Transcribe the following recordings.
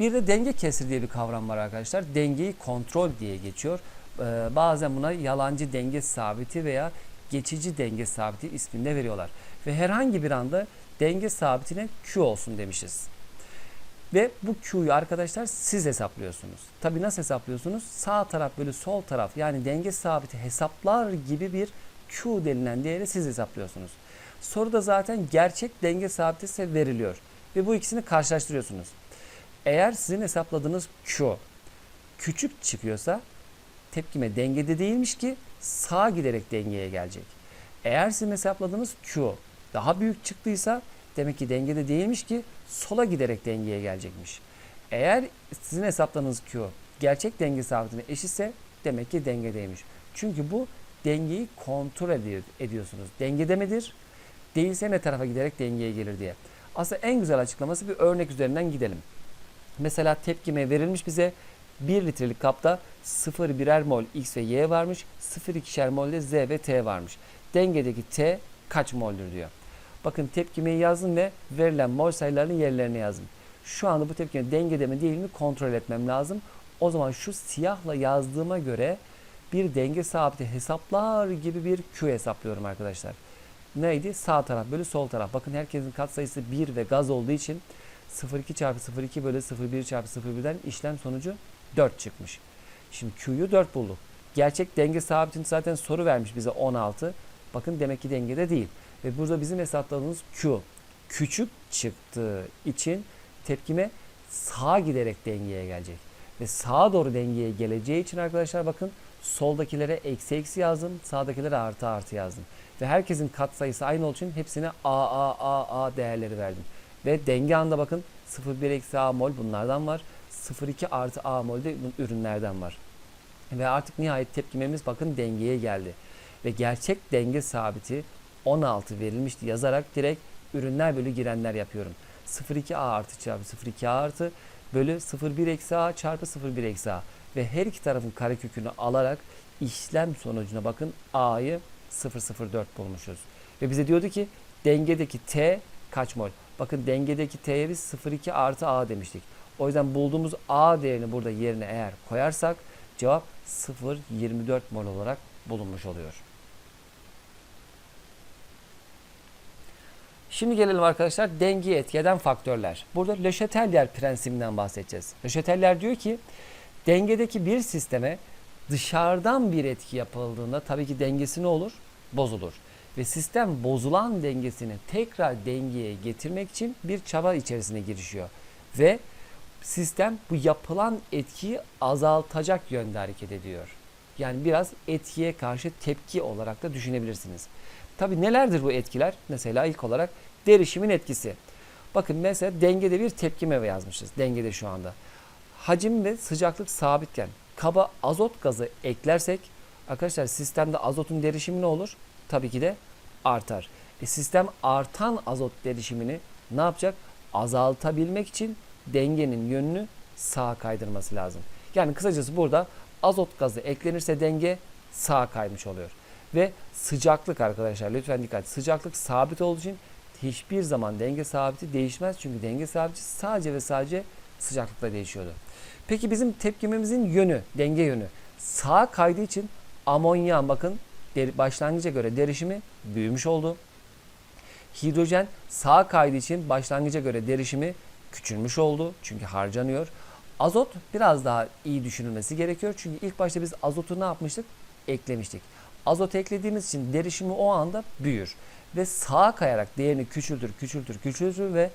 Bir de denge kesri diye bir kavram var arkadaşlar. Dengeyi kontrol diye geçiyor. Ee, bazen buna yalancı denge sabiti veya geçici denge sabiti isminde veriyorlar. Ve herhangi bir anda denge sabitine Q olsun demişiz. Ve bu Q'yu arkadaşlar siz hesaplıyorsunuz. Tabi nasıl hesaplıyorsunuz? Sağ taraf bölü sol taraf yani denge sabiti hesaplar gibi bir Q denilen değeri siz hesaplıyorsunuz. Soruda zaten gerçek denge sabiti ise veriliyor. Ve bu ikisini karşılaştırıyorsunuz. Eğer sizin hesapladığınız Q küçük çıkıyorsa tepkime dengede değilmiş ki sağa giderek dengeye gelecek. Eğer sizin hesapladığınız Q daha büyük çıktıysa demek ki dengede değilmiş ki sola giderek dengeye gelecekmiş. Eğer sizin hesapladığınız Q gerçek denge sabitine eşitse demek ki dengedeymiş. Çünkü bu dengeyi kontrol ediyor, ediyorsunuz. Dengede midir? Değilse ne tarafa giderek dengeye gelir diye. Aslında en güzel açıklaması bir örnek üzerinden gidelim. Mesela tepkime verilmiş bize 1 litrelik kapta 0 birer mol X ve Y varmış. 0,2'şer mol de Z ve T varmış. Dengedeki T kaç moldür diyor. Bakın tepkimeyi yazdım ve verilen mol sayılarını yerlerine yazdım. Şu anda bu tepkime dengede mi değil mi kontrol etmem lazım. O zaman şu siyahla yazdığıma göre bir denge sabiti hesaplar gibi bir Q hesaplıyorum arkadaşlar. Neydi? Sağ taraf bölü sol taraf. Bakın herkesin katsayısı 1 ve gaz olduğu için 0,2 çarpı 0,2 bölü 0,1 çarpı 0,1'den işlem sonucu 4 çıkmış. Şimdi Q'yu 4 bulduk. Gerçek denge sabitini zaten soru vermiş bize 16. Bakın demek ki dengede değil. Ve burada bizim hesapladığımız Q küçük çıktığı için tepkime sağa giderek dengeye gelecek. Ve sağa doğru dengeye geleceği için arkadaşlar bakın soldakilere eksi eksi yazdım. Sağdakilere artı artı yazdım. Ve herkesin katsayısı aynı olduğu için hepsine A, A, A, A değerleri verdim. Ve denge anda bakın 0,1 eksi A mol bunlardan var. 0,2 artı A mol de ürünlerden var. Ve artık nihayet tepkimemiz bakın dengeye geldi. Ve gerçek denge sabiti 16 verilmişti yazarak direkt ürünler bölü girenler yapıyorum. 0,2 A artı çarpı 0,2 A artı bölü 0,1 eksi A çarpı 0,1 eksi A. Ve her iki tarafın karekökünü alarak işlem sonucuna bakın A'yı 0,04 bulmuşuz. Ve bize diyordu ki dengedeki T kaç mol? Bakın dengedeki T'ye biz 0,2 artı A demiştik. O yüzden bulduğumuz A değerini burada yerine eğer koyarsak cevap 0,24 mol olarak bulunmuş oluyor. Şimdi gelelim arkadaşlar dengeyi etki eden faktörler. Burada Le Chatelier prensibinden bahsedeceğiz. Le Chatelier diyor ki dengedeki bir sisteme dışarıdan bir etki yapıldığında tabii ki dengesi ne olur? Bozulur. Ve sistem bozulan dengesini tekrar dengeye getirmek için bir çaba içerisine girişiyor. Ve sistem bu yapılan etkiyi azaltacak yönde hareket ediyor. Yani biraz etkiye karşı tepki olarak da düşünebilirsiniz. Tabi nelerdir bu etkiler? Mesela ilk olarak derişimin etkisi. Bakın mesela dengede bir tepkime yazmışız. Dengede şu anda. Hacim ve sıcaklık sabitken kaba azot gazı eklersek arkadaşlar sistemde azotun derişimi ne olur? Tabii ki de artar. E sistem artan azot derişimini ne yapacak? Azaltabilmek için dengenin yönünü sağa kaydırması lazım. Yani kısacası burada azot gazı eklenirse denge sağa kaymış oluyor. Ve sıcaklık arkadaşlar lütfen dikkat. Sıcaklık sabit olduğu için hiçbir zaman denge sabiti değişmez. Çünkü denge sabiti sadece ve sadece sıcaklıkla değişiyordu. Peki bizim tepkimemizin yönü, denge yönü sağa kaydığı için amonyan bakın başlangıca göre derişimi büyümüş oldu. Hidrojen sağa kaydığı için başlangıca göre derişimi küçülmüş oldu. Çünkü harcanıyor. Azot biraz daha iyi düşünülmesi gerekiyor. Çünkü ilk başta biz azotu ne yapmıştık? Eklemiştik. Azot eklediğimiz için derişimi o anda büyür. Ve sağa kayarak değerini küçültür, küçültür, küçültür ve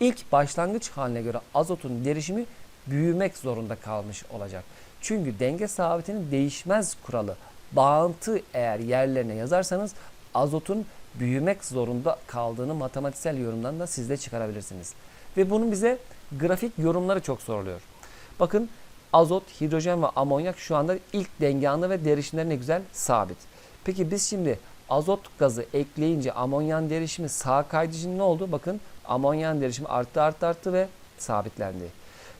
ilk başlangıç haline göre azotun derişimi büyümek zorunda kalmış olacak. Çünkü denge sabitinin değişmez kuralı bağıntı eğer yerlerine yazarsanız azotun büyümek zorunda kaldığını matematiksel yorumdan da siz de çıkarabilirsiniz. Ve bunun bize grafik yorumları çok soruluyor. Bakın azot, hidrojen ve amonyak şu anda ilk denge anı ve derişimleri ne güzel sabit. Peki biz şimdi azot gazı ekleyince amonyan derişimi sağa kaydığı için ne oldu? Bakın amonyan derişimi arttı arttı arttı ve sabitlendi.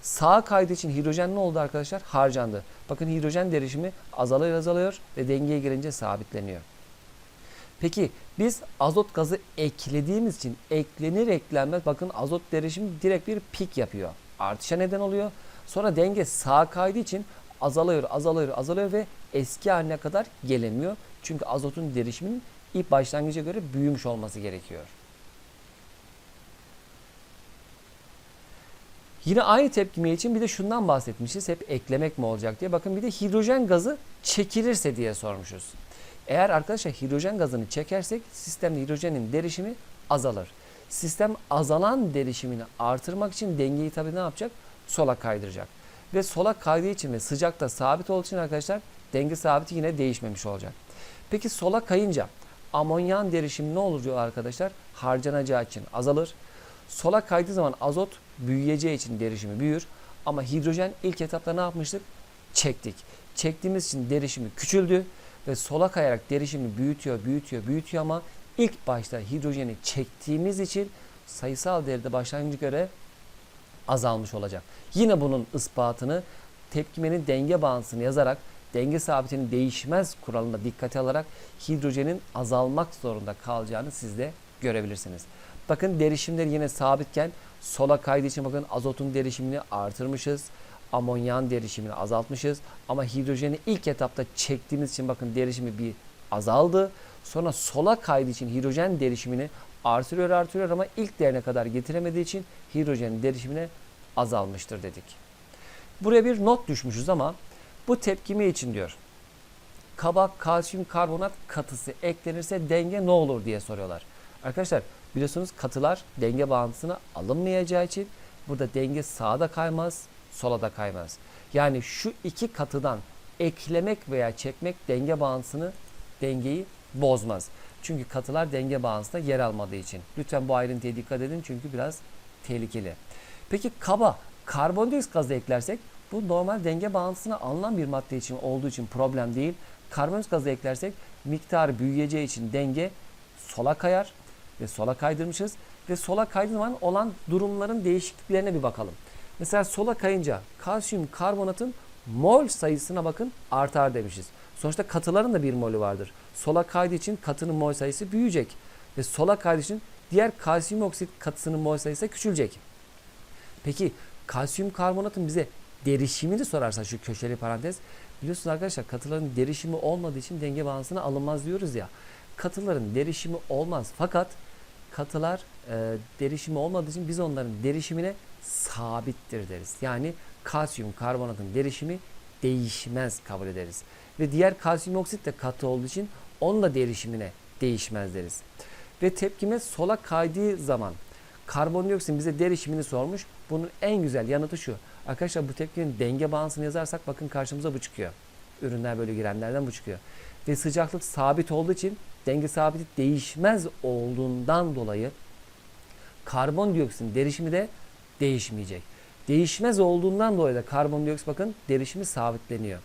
Sağa kaydığı için hidrojen ne oldu arkadaşlar? Harcandı. Bakın hidrojen derişimi azalıyor azalıyor ve dengeye gelince sabitleniyor. Peki biz azot gazı eklediğimiz için eklenir eklenmez bakın azot derişimi direkt bir pik yapıyor. artışa neden oluyor. Sonra denge sağa kaydığı için azalıyor, azalıyor, azalıyor ve eski haline kadar gelemiyor. Çünkü azotun derişiminin ilk başlangıca göre büyümüş olması gerekiyor. Yine aynı tepkime için bir de şundan bahsetmişiz. Hep eklemek mi olacak diye. Bakın bir de hidrojen gazı çekilirse diye sormuşuz. Eğer arkadaşlar hidrojen gazını çekersek sistemde hidrojenin derişimi azalır. Sistem azalan derişimini artırmak için dengeyi tabii ne yapacak? Sola kaydıracak. Ve sola kaydığı için ve sıcakta sabit olduğu için arkadaşlar denge sabiti yine değişmemiş olacak. Peki sola kayınca amonyan derişimi ne olur diyor arkadaşlar? Harcanacağı için azalır. Sola kaydığı zaman azot büyüyeceği için derişimi büyür. Ama hidrojen ilk etapta ne yapmıştık? Çektik. Çektiğimiz için derişimi küçüldü ve sola kayarak derişimi büyütüyor, büyütüyor, büyütüyor ama ilk başta hidrojeni çektiğimiz için sayısal değerde başlangıca göre azalmış olacak. Yine bunun ispatını tepkimenin denge bağıntısını yazarak denge sabitinin değişmez kuralında dikkate alarak hidrojenin azalmak zorunda kalacağını siz de görebilirsiniz. Bakın derişimleri yine sabitken sola kaydığı için bakın azotun derişimini artırmışız. Amonyan derişimini azaltmışız. Ama hidrojeni ilk etapta çektiğimiz için bakın derişimi bir azaldı. Sonra sola kaydığı için hidrojen derişimini artırıyor artırıyor ama ilk değerine kadar getiremediği için hidrojenin derişimine azalmıştır dedik. Buraya bir not düşmüşüz ama bu tepkime için diyor. Kaba kalsiyum karbonat katısı eklenirse denge ne olur diye soruyorlar. Arkadaşlar biliyorsunuz katılar denge bağıntısına alınmayacağı için burada denge sağda kaymaz, sola da kaymaz. Yani şu iki katıdan eklemek veya çekmek denge bağıntısını, dengeyi bozmaz. Çünkü katılar denge bağıntısında yer almadığı için. Lütfen bu ayrıntıya dikkat edin çünkü biraz tehlikeli. Peki kaba karbondioksit gazı eklersek bu normal denge bağıntısına alınan bir madde için olduğu için problem değil. Karbondioksit gazı eklersek miktarı büyüyeceği için denge sola kayar ve sola kaydırmışız ve sola kaydığı zaman olan durumların değişikliklerine bir bakalım. Mesela sola kayınca kalsiyum karbonatın mol sayısına bakın artar demişiz. Sonuçta katıların da bir molü vardır. Sola kaydığı için katının mol sayısı büyüyecek. Ve sola kaydığı için diğer kalsiyum oksit katısının mol sayısı küçülecek. Peki kalsiyum karbonatın bize derişimini sorarsa şu köşeli parantez. Biliyorsunuz arkadaşlar katıların derişimi olmadığı için denge bağıntısına alınmaz diyoruz ya. Katıların derişimi olmaz fakat katılar e, derişimi olmadığı için biz onların derişimine sabittir deriz. Yani kalsiyum karbonatın derişimi değişmez kabul ederiz. Ve diğer kalsiyum oksit de katı olduğu için onun da derişimine değişmez deriz. Ve tepkime sola kaydığı zaman karbondioksit bize derişimini sormuş. Bunun en güzel yanıtı şu. Arkadaşlar bu tepkinin denge bağıntısını yazarsak bakın karşımıza bu çıkıyor. Ürünler böyle girenlerden bu çıkıyor. Ve sıcaklık sabit olduğu için denge sabiti değişmez olduğundan dolayı karbondioksitin derişimi de değişmeyecek. Değişmez olduğundan dolayı da karbondioksit bakın derişimi sabitleniyor.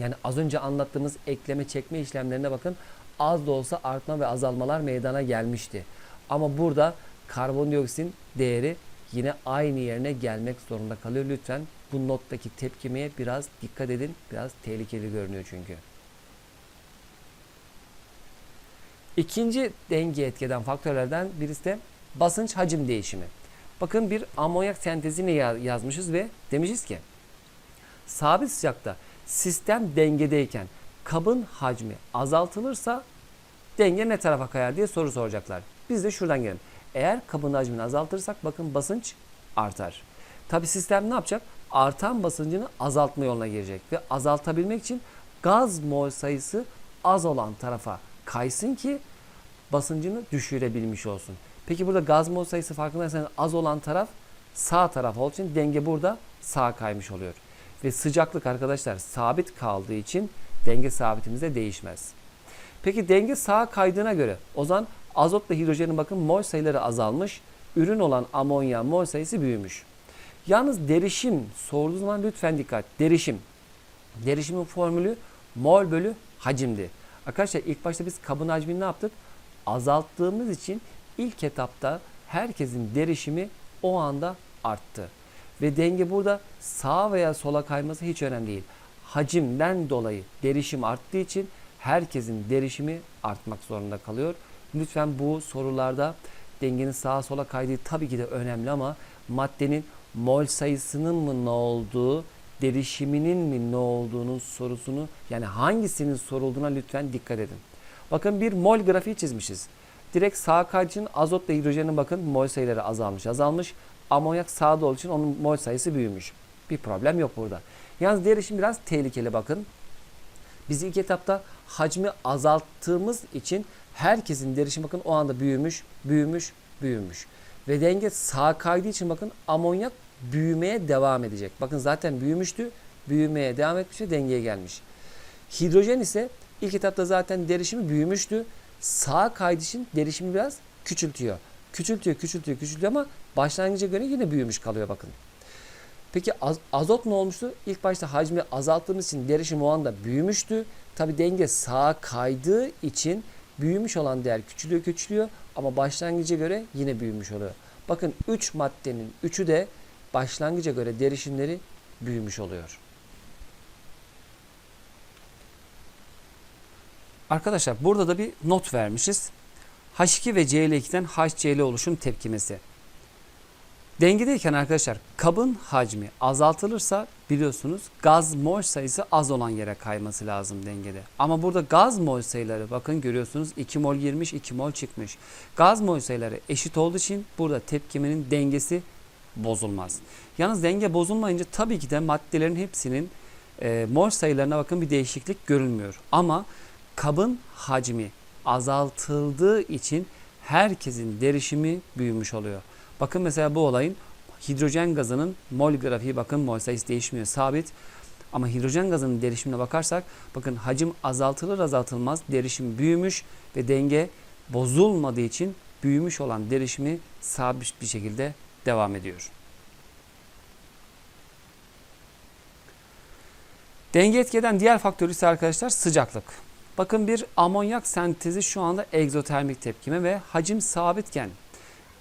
Yani az önce anlattığımız ekleme çekme işlemlerine bakın az da olsa artma ve azalmalar meydana gelmişti. Ama burada karbondioksitin değeri yine aynı yerine gelmek zorunda kalıyor. Lütfen bu nottaki tepkimeye biraz dikkat edin. Biraz tehlikeli görünüyor çünkü. İkinci denge etkeden faktörlerden birisi de basınç hacim değişimi. Bakın bir amonyak sentezini yazmışız ve demişiz ki sabit sıcakta sistem dengedeyken kabın hacmi azaltılırsa denge ne tarafa kayar diye soru soracaklar. Biz de şuradan gelelim. Eğer kabın hacmini azaltırsak bakın basınç artar. Tabi sistem ne yapacak? Artan basıncını azaltma yoluna girecek ve azaltabilmek için gaz mol sayısı az olan tarafa kaysın ki basıncını düşürebilmiş olsun. Peki burada gaz mol sayısı farkındaysanız az olan taraf sağ taraf olduğu için denge burada sağa kaymış oluyor. Ve sıcaklık arkadaşlar sabit kaldığı için denge sabitimiz de değişmez. Peki denge sağa kaydığına göre o zaman azotla hidrojenin bakın mol sayıları azalmış. Ürün olan amonya mol sayısı büyümüş. Yalnız derişim sorduğu zaman lütfen dikkat. Derişim. Derişimin formülü mol bölü hacimdi. Arkadaşlar ilk başta biz kabın hacmini ne yaptık? Azalttığımız için ilk etapta herkesin derişimi o anda arttı. Ve denge burada sağa veya sola kayması hiç önemli değil. Hacimden dolayı derişim arttığı için herkesin derişimi artmak zorunda kalıyor. Lütfen bu sorularda dengenin sağa sola kaydığı tabii ki de önemli ama maddenin mol sayısının mı ne olduğu, derişiminin mi ne olduğunun sorusunu yani hangisinin sorulduğuna lütfen dikkat edin. Bakın bir mol grafiği çizmişiz. Direkt sağ kaydının azotla hidrojenin bakın mol sayıları azalmış azalmış. Amonyak sağda olduğu için onun mol sayısı büyümüş. Bir problem yok burada. Yalnız diğer işin biraz tehlikeli bakın. Biz ilk etapta hacmi azalttığımız için herkesin derişim bakın o anda büyümüş, büyümüş, büyümüş. Ve denge sağ kaydığı için bakın amonyak büyümeye devam edecek. Bakın zaten büyümüştü, büyümeye devam etmiş ve dengeye gelmiş. Hidrojen ise ilk etapta zaten derişimi büyümüştü. Sağ kaydığı için derişimi biraz küçültüyor. Küçültüyor, küçültüyor, küçültüyor ama başlangıca göre yine büyümüş kalıyor bakın. Peki az- azot ne olmuştu? İlk başta hacmi azalttığımız için derişim o anda büyümüştü. Tabi denge sağa kaydığı için büyümüş olan değer küçülüyor küçülüyor ama başlangıca göre yine büyümüş oluyor. Bakın 3 maddenin 3'ü de başlangıca göre derişimleri büyümüş oluyor. Arkadaşlar burada da bir not vermişiz. H2 ve Cl2'den HCl oluşum tepkimesi. Dengedeyken arkadaşlar kabın hacmi azaltılırsa biliyorsunuz gaz mol sayısı az olan yere kayması lazım dengede. Ama burada gaz mol sayıları bakın görüyorsunuz 2 mol girmiş 2 mol çıkmış. Gaz mol sayıları eşit olduğu için burada tepkimenin dengesi bozulmaz. Yalnız denge bozulmayınca tabii ki de maddelerin hepsinin e, mol sayılarına bakın bir değişiklik görülmüyor. Ama kabın hacmi azaltıldığı için herkesin derişimi büyümüş oluyor. Bakın mesela bu olayın hidrojen gazının mol grafiği bakın mol sayısı değişmiyor sabit. Ama hidrojen gazının derişimine bakarsak bakın hacim azaltılır azaltılmaz derişim büyümüş ve denge bozulmadığı için büyümüş olan derişimi sabit bir şekilde devam ediyor. Denge etki eden diğer faktör ise arkadaşlar sıcaklık. Bakın bir amonyak sentezi şu anda egzotermik tepkime ve hacim sabitken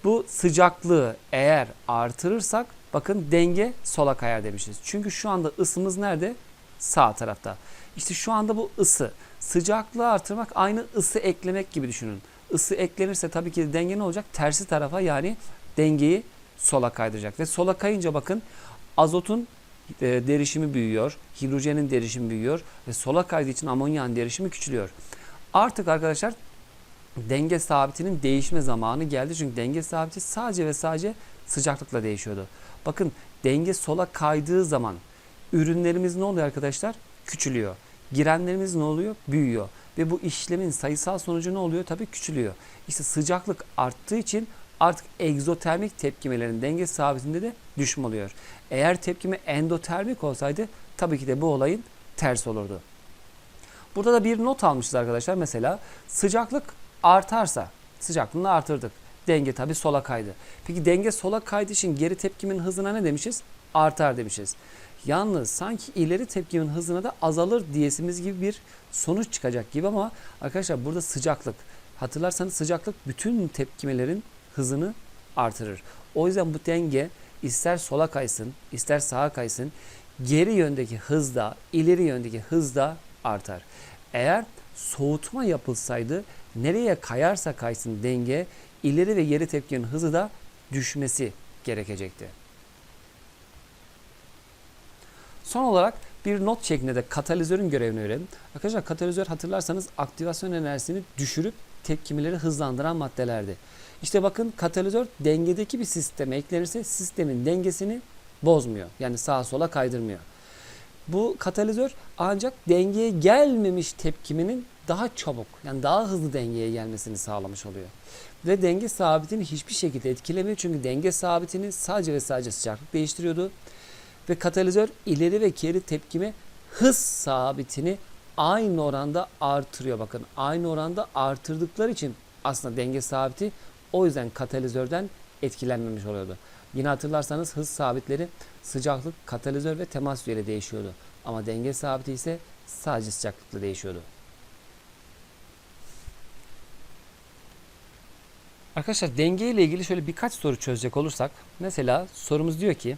bu sıcaklığı eğer artırırsak bakın denge sola kayar demişiz. Çünkü şu anda ısımız nerede? Sağ tarafta. İşte şu anda bu ısı. Sıcaklığı artırmak aynı ısı eklemek gibi düşünün. Isı eklenirse tabii ki de denge ne olacak? Tersi tarafa yani dengeyi sola kaydıracak. Ve sola kayınca bakın azotun e, derişimi büyüyor. Hidrojenin derişimi büyüyor. Ve sola kaydığı için amonyağın derişimi küçülüyor. Artık arkadaşlar denge sabitinin değişme zamanı geldi. Çünkü denge sabiti sadece ve sadece sıcaklıkla değişiyordu. Bakın denge sola kaydığı zaman ürünlerimiz ne oluyor arkadaşlar? Küçülüyor. Girenlerimiz ne oluyor? Büyüyor. Ve bu işlemin sayısal sonucu ne oluyor? Tabii küçülüyor. İşte sıcaklık arttığı için artık egzotermik tepkimelerin denge sabitinde de düşme oluyor. Eğer tepkime endotermik olsaydı tabii ki de bu olayın ters olurdu. Burada da bir not almışız arkadaşlar. Mesela sıcaklık artarsa sıcaklığını artırdık. Denge tabi sola kaydı. Peki denge sola kaydığı için geri tepkimin hızına ne demişiz? Artar demişiz. Yalnız sanki ileri tepkimin hızına da azalır diyesimiz gibi bir sonuç çıkacak gibi ama arkadaşlar burada sıcaklık. Hatırlarsanız sıcaklık bütün tepkimelerin hızını artırır. O yüzden bu denge ister sola kaysın, ister sağa kaysın geri yöndeki hızda, ileri yöndeki hızda artar. Eğer soğutma yapılsaydı nereye kayarsa kaysın denge ileri ve geri tepkinin hızı da düşmesi gerekecekti. Son olarak bir not şeklinde de katalizörün görevini verelim. Arkadaşlar katalizör hatırlarsanız aktivasyon enerjisini düşürüp tepkimeleri hızlandıran maddelerdi. İşte bakın katalizör dengedeki bir sisteme eklenirse sistemin dengesini bozmuyor. Yani sağa sola kaydırmıyor. Bu katalizör ancak dengeye gelmemiş tepkiminin daha çabuk yani daha hızlı dengeye gelmesini sağlamış oluyor. Ve denge sabitini hiçbir şekilde etkilemiyor. Çünkü denge sabitini sadece ve sadece sıcaklık değiştiriyordu. Ve katalizör ileri ve geri tepkimi hız sabitini aynı oranda artırıyor. Bakın aynı oranda artırdıkları için aslında denge sabiti o yüzden katalizörden etkilenmemiş oluyordu. Yine hatırlarsanız hız sabitleri sıcaklık, katalizör ve temas ile değişiyordu. Ama denge sabiti ise sadece sıcaklıkla değişiyordu. Arkadaşlar denge ile ilgili şöyle birkaç soru çözecek olursak mesela sorumuz diyor ki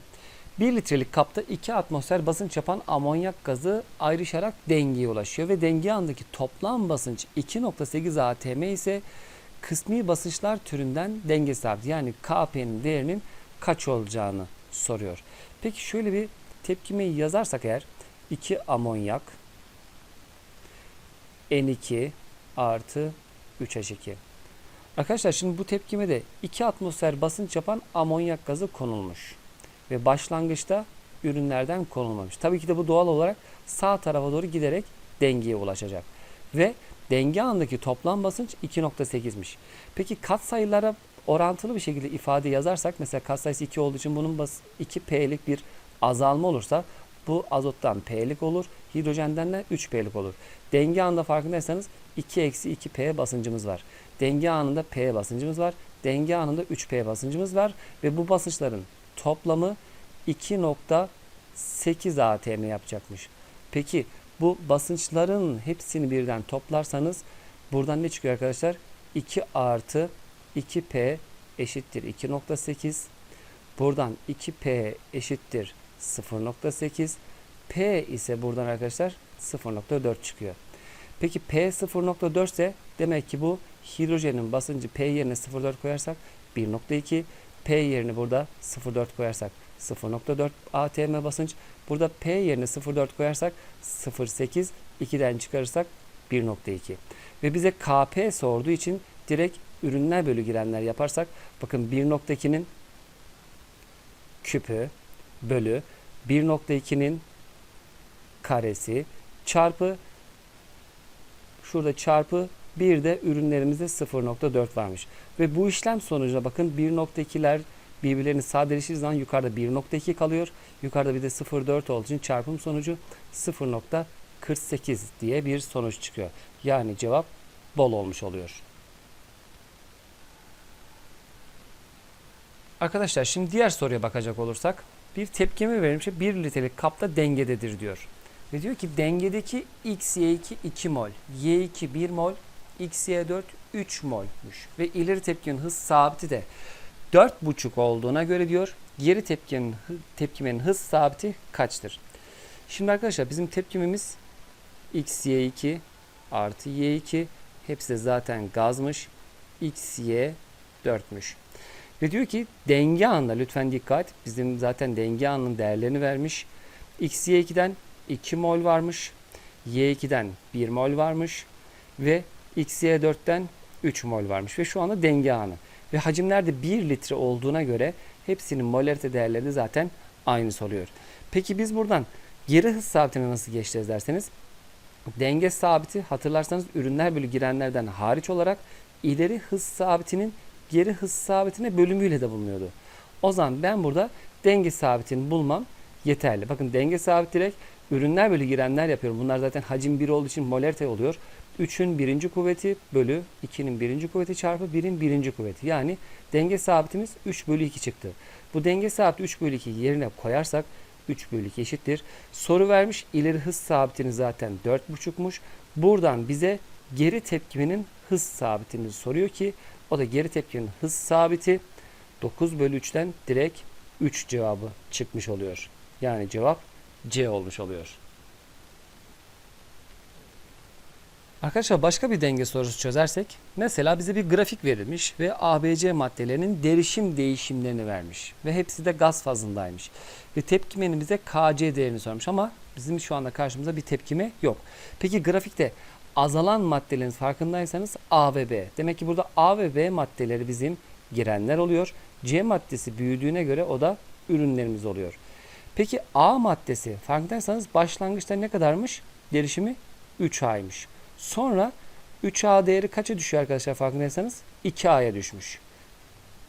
1 litrelik kapta 2 atmosfer basınç yapan amonyak gazı ayrışarak dengeye ulaşıyor ve denge andaki toplam basınç 2.8 atm ise kısmi basınçlar türünden denge sabiti yani Kp'nin değerinin kaç olacağını soruyor. Peki şöyle bir tepkimeyi yazarsak eğer 2 amonyak N2 artı 3H2. Arkadaşlar şimdi bu tepkime de 2 atmosfer basınç yapan amonyak gazı konulmuş. Ve başlangıçta ürünlerden konulmamış. Tabii ki de bu doğal olarak sağ tarafa doğru giderek dengeye ulaşacak. Ve denge andaki toplam basınç 2.8'miş. Peki katsayılara orantılı bir şekilde ifade yazarsak mesela katsayısı 2 olduğu için bunun bas 2P'lik bir azalma olursa bu azottan P'lik olur, hidrojenden de 3P'lik olur. Denge anında farkındaysanız 2 eksi 2P basıncımız var. Denge anında P basıncımız var. Denge anında 3P basıncımız var. Ve bu basınçların toplamı 2.8 atm yapacakmış. Peki bu basınçların hepsini birden toplarsanız buradan ne çıkıyor arkadaşlar? 2 artı 2P eşittir 2.8. Buradan 2P eşittir 0.8. P ise buradan arkadaşlar 0.4 çıkıyor. Peki P 0.4 ise demek ki bu hidrojenin basıncı P yerine 0.4 koyarsak 1.2 P yerine burada 0.4 koyarsak 0.4 atm basınç. Burada P yerine 0.4 koyarsak 0.8 2'den çıkarırsak 1.2. Ve bize KP sorduğu için direkt ürünler bölü girenler yaparsak bakın 1.2'nin küpü bölü 1.2'nin karesi çarpı şurada çarpı bir de ürünlerimizde 0.4 varmış. Ve bu işlem sonucunda bakın 1.2'ler birbirlerini sadeleştiği zaman yukarıda 1.2 kalıyor. Yukarıda bir de 0.4 olduğu için çarpım sonucu 0.48 diye bir sonuç çıkıyor. Yani cevap bol olmuş oluyor. Arkadaşlar şimdi diğer soruya bakacak olursak bir tepkime verilmiş 1 litrelik kapta dengededir diyor. Ve diyor ki dengedeki XY2 2 mol, Y2 1 mol, XY4 3 molmuş. Ve ileri tepkinin hız sabiti de 4,5 olduğuna göre diyor geri tepkinin, tepkimenin hız sabiti kaçtır? Şimdi arkadaşlar bizim tepkimimiz XY2 artı Y2 hepsi de zaten gazmış. XY 4'müş. Ve diyor ki denge anında lütfen dikkat. Bizim zaten denge anının değerlerini vermiş. XY2'den 2 mol varmış. Y2'den 1 mol varmış. Ve XY4'ten 3 mol varmış. Ve şu anda denge anı. Ve hacimler de 1 litre olduğuna göre hepsinin molarite değerleri de zaten aynı soruyor. Peki biz buradan geri hız sabitine nasıl geçeceğiz derseniz denge sabiti hatırlarsanız ürünler bölü girenlerden hariç olarak ileri hız sabitinin geri hız sabitine bölümüyle de bulunuyordu. O zaman ben burada denge sabitini bulmam yeterli. Bakın denge sabit direkt ürünler bölü girenler yapıyorum. Bunlar zaten hacim 1 olduğu için molarite oluyor. 3'ün birinci kuvveti bölü 2'nin birinci kuvveti çarpı 1'in birinci kuvveti. Yani denge sabitimiz 3 bölü 2 çıktı. Bu denge sabiti 3 bölü 2 yerine koyarsak 3 bölü 2 eşittir. Soru vermiş ileri hız sabitini zaten 4,5'muş. Buradan bize geri tepkimenin hız sabitini soruyor ki o da geri tepkinin hız sabiti 9 bölü 3'ten direkt 3 cevabı çıkmış oluyor. Yani cevap C olmuş oluyor. Arkadaşlar başka bir denge sorusu çözersek mesela bize bir grafik verilmiş ve ABC maddelerinin derişim değişimlerini vermiş ve hepsi de gaz fazındaymış. Ve tepkimenin bize KC değerini sormuş ama bizim şu anda karşımıza bir tepkime yok. Peki grafikte azalan maddelerin farkındaysanız A ve B. Demek ki burada A ve B maddeleri bizim girenler oluyor. C maddesi büyüdüğüne göre o da ürünlerimiz oluyor. Peki A maddesi farkındaysanız başlangıçta ne kadarmış? Derişimi 3A'ymış. Sonra 3A değeri kaça düşüyor arkadaşlar farkındaysanız? 2A'ya düşmüş.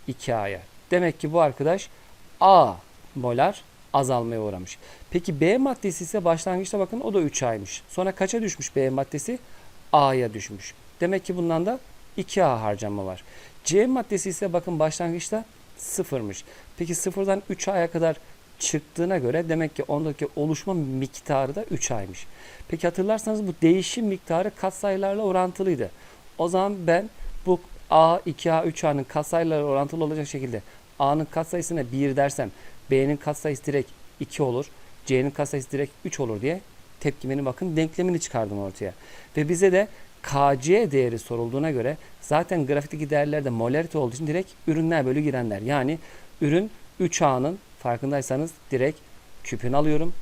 2A'ya. Demek ki bu arkadaş A molar azalmaya uğramış. Peki B maddesi ise başlangıçta bakın o da 3A'ymış. Sonra kaça düşmüş B maddesi? A'ya düşmüş. Demek ki bundan da 2A harcama var. C maddesi ise bakın başlangıçta sıfırmış. Peki sıfırdan 3A'ya kadar çıktığına göre demek ki ondaki oluşma miktarı da 3 aymış. Peki hatırlarsanız bu değişim miktarı katsayılarla orantılıydı. O zaman ben bu A, 2A, 3A'nın katsayılarla orantılı olacak şekilde A'nın katsayısına 1 dersem B'nin katsayısı direkt 2 olur. C'nin katsayısı direkt 3 olur diye tepkimenin bakın denklemini çıkardım ortaya. Ve bize de KC değeri sorulduğuna göre zaten grafikteki değerlerde molarite olduğu için direkt ürünler bölü girenler. Yani ürün 3A'nın farkındaysanız direkt küpünü alıyorum.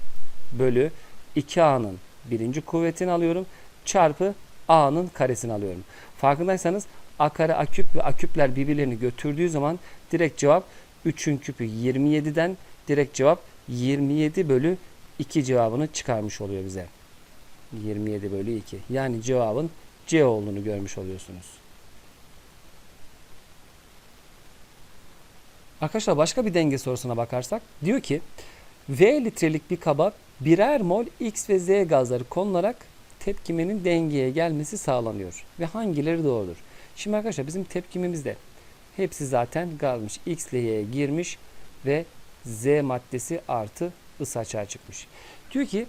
Bölü 2A'nın birinci kuvvetini alıyorum. Çarpı A'nın karesini alıyorum. Farkındaysanız A kare A küp ve A küpler birbirlerini götürdüğü zaman direkt cevap 3'ün küpü 27'den direkt cevap 27 bölü 2 cevabını çıkarmış oluyor bize. 27 bölü 2. Yani cevabın C olduğunu görmüş oluyorsunuz. Arkadaşlar başka bir denge sorusuna bakarsak diyor ki V litrelik bir kaba birer mol X ve Z gazları konularak tepkimenin dengeye gelmesi sağlanıyor. Ve hangileri doğrudur? Şimdi arkadaşlar bizim tepkimemizde hepsi zaten gazmış. X ile Y'ye girmiş ve Z maddesi artı ısı açığa çıkmış. Diyor ki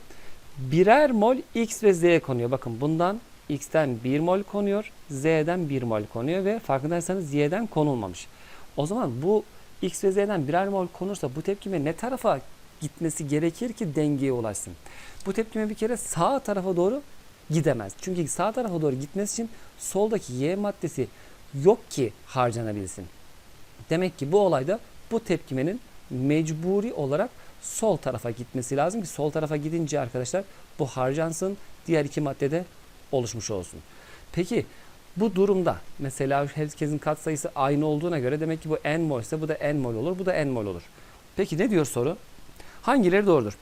birer mol X ve Z konuyor. Bakın bundan X'ten 1 mol konuyor. Z'den 1 mol konuyor ve farkındaysanız Y'den konulmamış. O zaman bu X ve Z'den birer mol konursa bu tepkime ne tarafa gitmesi gerekir ki dengeye ulaşsın? Bu tepkime bir kere sağ tarafa doğru gidemez. Çünkü sağ tarafa doğru gitmesi için soldaki Y maddesi yok ki harcanabilsin. Demek ki bu olayda bu tepkimenin mecburi olarak sol tarafa gitmesi lazım ki sol tarafa gidince arkadaşlar bu harcansın diğer iki maddede oluşmuş olsun. Peki bu durumda mesela herkesin katsayısı aynı olduğuna göre demek ki bu n mol ise bu da n mol olur bu da n mol olur. Peki ne diyor soru? Hangileri doğrudur?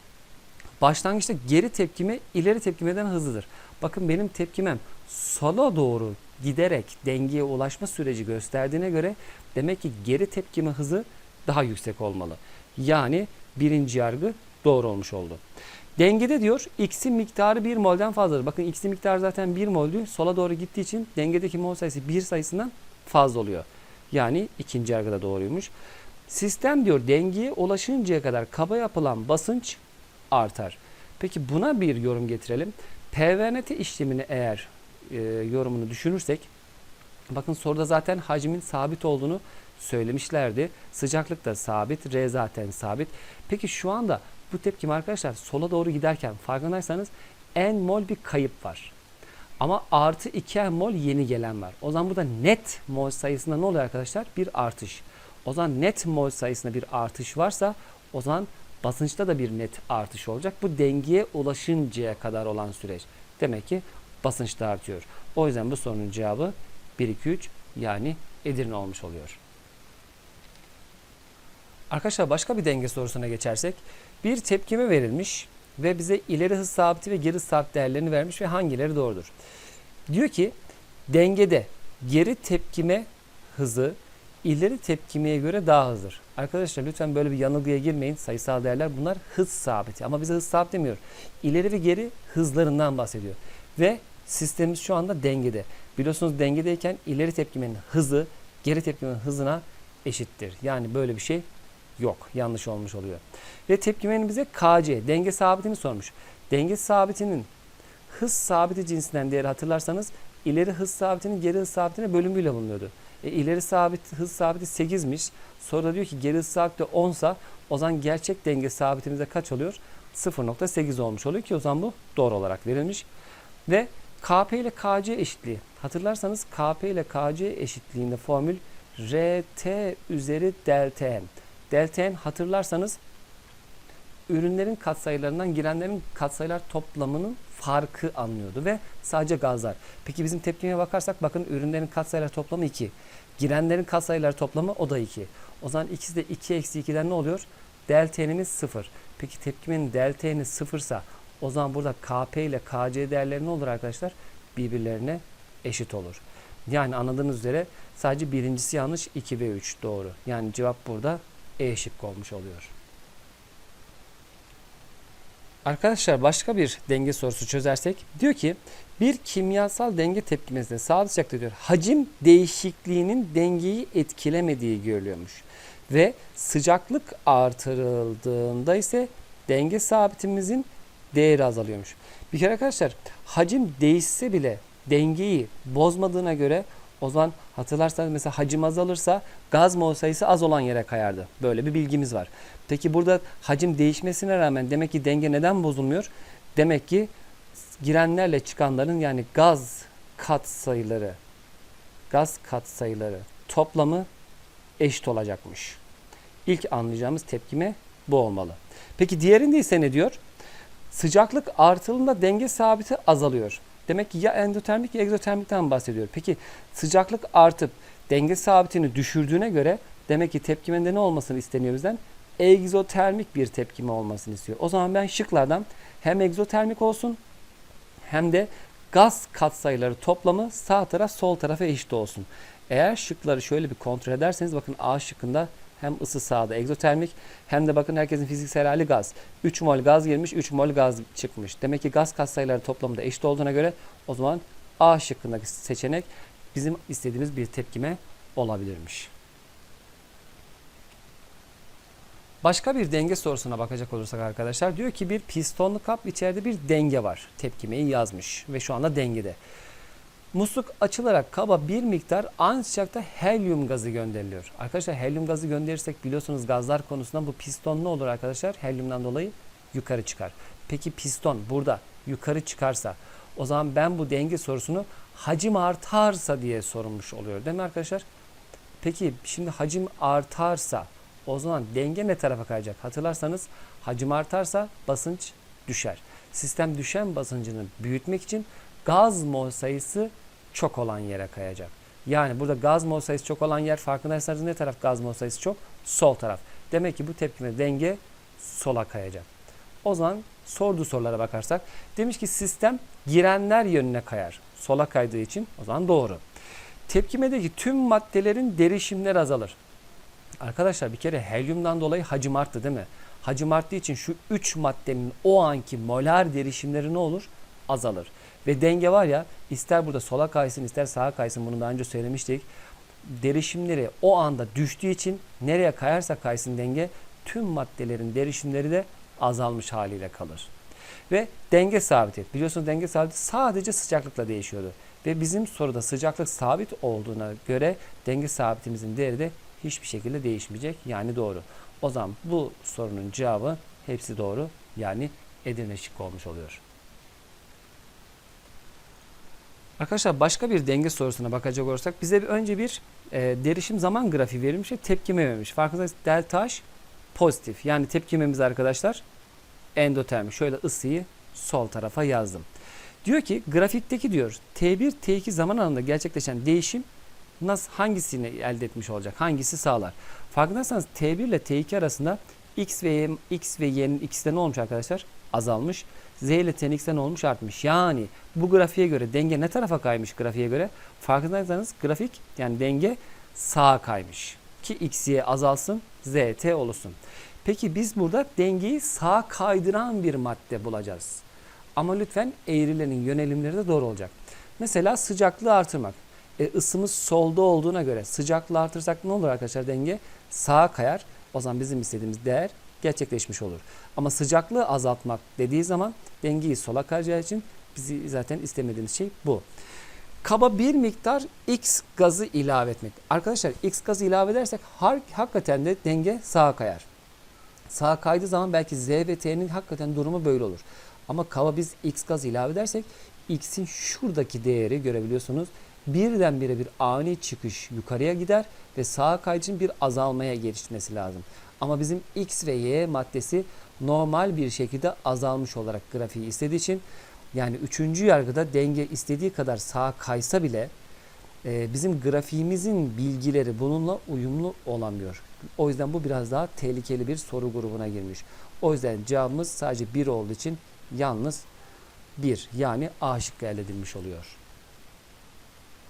Başlangıçta geri tepkime ileri tepkimeden hızlıdır. Bakın benim tepkimem sola doğru giderek dengeye ulaşma süreci gösterdiğine göre demek ki geri tepkime hızı daha yüksek olmalı. Yani birinci yargı doğru olmuş oldu. Dengede diyor x'in miktarı 1 mol'den fazladır. Bakın x'in miktarı zaten 1 mol'dü. Sola doğru gittiği için dengedeki mol sayısı 1 sayısından fazla oluyor. Yani ikinci yargıda doğruymuş. Sistem diyor dengeye ulaşıncaya kadar kaba yapılan basınç artar. Peki buna bir yorum getirelim. PVNT işlemini eğer e, yorumunu düşünürsek bakın soruda zaten hacmin sabit olduğunu söylemişlerdi. Sıcaklık da sabit, R zaten sabit. Peki şu anda bu tepkim arkadaşlar sola doğru giderken farkındaysanız n mol bir kayıp var. Ama artı 2 n mol yeni gelen var. O zaman burada net mol sayısında ne oluyor arkadaşlar? Bir artış. O zaman net mol sayısında bir artış varsa o zaman basınçta da bir net artış olacak. Bu dengeye ulaşıncaya kadar olan süreç. Demek ki basınç da artıyor. O yüzden bu sorunun cevabı 1, 2, 3 yani Edirne olmuş oluyor. Arkadaşlar başka bir denge sorusuna geçersek bir tepkime verilmiş ve bize ileri hız sabiti ve geri hız sabit değerlerini vermiş ve hangileri doğrudur? Diyor ki dengede geri tepkime hızı ileri tepkimeye göre daha hızlıdır. Arkadaşlar lütfen böyle bir yanılgıya girmeyin. Sayısal değerler bunlar hız sabiti ama bize hız sabit demiyor. İleri ve geri hızlarından bahsediyor. Ve sistemimiz şu anda dengede. Biliyorsunuz dengedeyken ileri tepkimenin hızı geri tepkimenin hızına eşittir. Yani böyle bir şey yok. Yanlış olmuş oluyor. Ve tepkimenin bize KC denge sabitini sormuş. Denge sabitinin hız sabiti cinsinden değeri hatırlarsanız ileri hız sabitinin geri hız sabitine bölümüyle bulunuyordu. E, ileri sabit hız sabiti 8'miş. Sonra da diyor ki geri hız sabiti 10 sa o zaman gerçek denge sabitimizde kaç oluyor? 0.8 olmuş oluyor ki o zaman bu doğru olarak verilmiş. Ve KP ile KC eşitliği. Hatırlarsanız KP ile KC eşitliğinde formül RT üzeri delta N. Delta N hatırlarsanız ürünlerin katsayılarından girenlerin katsayılar toplamının farkı anlıyordu ve sadece gazlar. Peki bizim tepkimeye bakarsak bakın ürünlerin katsayılar toplamı 2. Girenlerin katsayılar toplamı o da 2. O zaman ikisi de 2 eksi 2'den ne oluyor? Delta N'imiz 0. Peki tepkimenin delta N'i 0 ise o zaman burada KP ile KC değerleri ne olur arkadaşlar? Birbirlerine eşit olur. Yani anladığınız üzere sadece birincisi yanlış 2 ve 3 doğru. Yani cevap burada E şıkkı olmuş oluyor. Arkadaşlar başka bir denge sorusu çözersek diyor ki bir kimyasal denge tepkimesinde sağlayacakta diyor hacim değişikliğinin dengeyi etkilemediği görülüyormuş. Ve sıcaklık artırıldığında ise denge sabitimizin değeri azalıyormuş. Bir kere arkadaşlar hacim değişse bile dengeyi bozmadığına göre o zaman hatırlarsanız mesela hacim azalırsa gaz mol sayısı az olan yere kayardı. Böyle bir bilgimiz var. Peki burada hacim değişmesine rağmen demek ki denge neden bozulmuyor? Demek ki girenlerle çıkanların yani gaz kat sayıları gaz kat sayıları toplamı eşit olacakmış. İlk anlayacağımız tepkime bu olmalı. Peki diğerinde ise ne diyor? Sıcaklık artıldığında denge sabiti azalıyor. Demek ki ya endotermik ya egzotermikten bahsediyor. Peki sıcaklık artıp denge sabitini düşürdüğüne göre demek ki tepkimede ne olmasını isteniyor bizden? Egzotermik bir tepkime olmasını istiyor. O zaman ben şıklardan hem egzotermik olsun hem de gaz katsayıları toplamı sağ taraf sol tarafa eşit olsun. Eğer şıkları şöyle bir kontrol ederseniz bakın A şıkkında hem ısı sağda egzotermik hem de bakın herkesin fiziksel hali gaz. 3 mol gaz girmiş 3 mol gaz çıkmış. Demek ki gaz katsayıları toplamı da eşit olduğuna göre o zaman A şıkkındaki seçenek bizim istediğimiz bir tepkime olabilirmiş. Başka bir denge sorusuna bakacak olursak arkadaşlar diyor ki bir pistonlu kap içeride bir denge var. Tepkimeyi yazmış ve şu anda dengede. Musluk açılarak kaba bir miktar aynı sıcakta helyum gazı gönderiliyor. Arkadaşlar helyum gazı gönderirsek biliyorsunuz gazlar konusunda bu piston ne olur arkadaşlar? Helyumdan dolayı yukarı çıkar. Peki piston burada yukarı çıkarsa o zaman ben bu denge sorusunu hacim artarsa diye sorulmuş oluyor değil mi arkadaşlar? Peki şimdi hacim artarsa o zaman denge ne tarafa kayacak? Hatırlarsanız hacim artarsa basınç düşer. Sistem düşen basıncını büyütmek için gaz mol sayısı çok olan yere kayacak. Yani burada gaz mol sayısı çok olan yer farkındaysanız ne taraf gaz mol sayısı çok? Sol taraf. Demek ki bu tepkime denge sola kayacak. O zaman sorduğu sorulara bakarsak demiş ki sistem girenler yönüne kayar. Sola kaydığı için o zaman doğru. Tepkimedeki tüm maddelerin derişimleri azalır. Arkadaşlar bir kere helyumdan dolayı hacim arttı değil mi? Hacim arttığı için şu 3 maddenin o anki molar derişimleri ne olur? Azalır. Ve denge var ya ister burada sola kaysın ister sağa kaysın bunu daha önce söylemiştik. Derişimleri o anda düştüğü için nereye kayarsa kaysın denge tüm maddelerin derişimleri de azalmış haliyle kalır. Ve denge sabiti. Biliyorsunuz denge sabiti sadece sıcaklıkla değişiyordu. Ve bizim soruda sıcaklık sabit olduğuna göre denge sabitimizin değeri de hiçbir şekilde değişmeyecek. Yani doğru. O zaman bu sorunun cevabı hepsi doğru. Yani Edirne şıkkı olmuş oluyor. Arkadaşlar başka bir denge sorusuna bakacak olursak bize bir önce bir e, derişim zaman grafiği verilmiş ve tepkime vermiş. Farkındaysanız delta H pozitif. Yani tepkimemiz arkadaşlar endotermik. Şöyle ısıyı sol tarafa yazdım. Diyor ki grafikteki diyor T1 T2 zaman aralığında gerçekleşen değişim nasıl hangisini elde etmiş olacak? Hangisi sağlar? Farkındaysanız T1 ile T2 arasında X ve Y, X ve Y'nin ikisi de ne olmuş arkadaşlar? Azalmış. Z ile de ne olmuş? Artmış. Yani bu grafiğe göre denge ne tarafa kaymış grafiğe göre? Farkındaysanız grafik yani denge sağa kaymış. Ki X, azalsın, Z, T olsun. Peki biz burada dengeyi sağa kaydıran bir madde bulacağız. Ama lütfen eğrilerin yönelimleri de doğru olacak. Mesela sıcaklığı artırmak. E, ısımız solda olduğuna göre sıcaklığı artırsak ne olur arkadaşlar denge? Sağa kayar. O zaman bizim istediğimiz değer gerçekleşmiş olur. Ama sıcaklığı azaltmak dediği zaman dengeyi sola kayacağı için bizi zaten istemediğimiz şey bu. Kaba bir miktar X gazı ilave etmek. Arkadaşlar X gazı ilave edersek hakikaten de denge sağa kayar. Sağa kaydığı zaman belki Z ve T'nin hakikaten durumu böyle olur. Ama kaba biz X gaz ilave edersek X'in şuradaki değeri görebiliyorsunuz birdenbire bir ani çıkış yukarıya gider ve sağa kayıcın bir azalmaya gelişmesi lazım. Ama bizim X ve Y maddesi normal bir şekilde azalmış olarak grafiği istediği için yani üçüncü yargıda denge istediği kadar sağa kaysa bile e, bizim grafiğimizin bilgileri bununla uyumlu olamıyor. O yüzden bu biraz daha tehlikeli bir soru grubuna girmiş. O yüzden cevabımız sadece 1 olduğu için yalnız 1 yani A şıkkı elde edilmiş oluyor.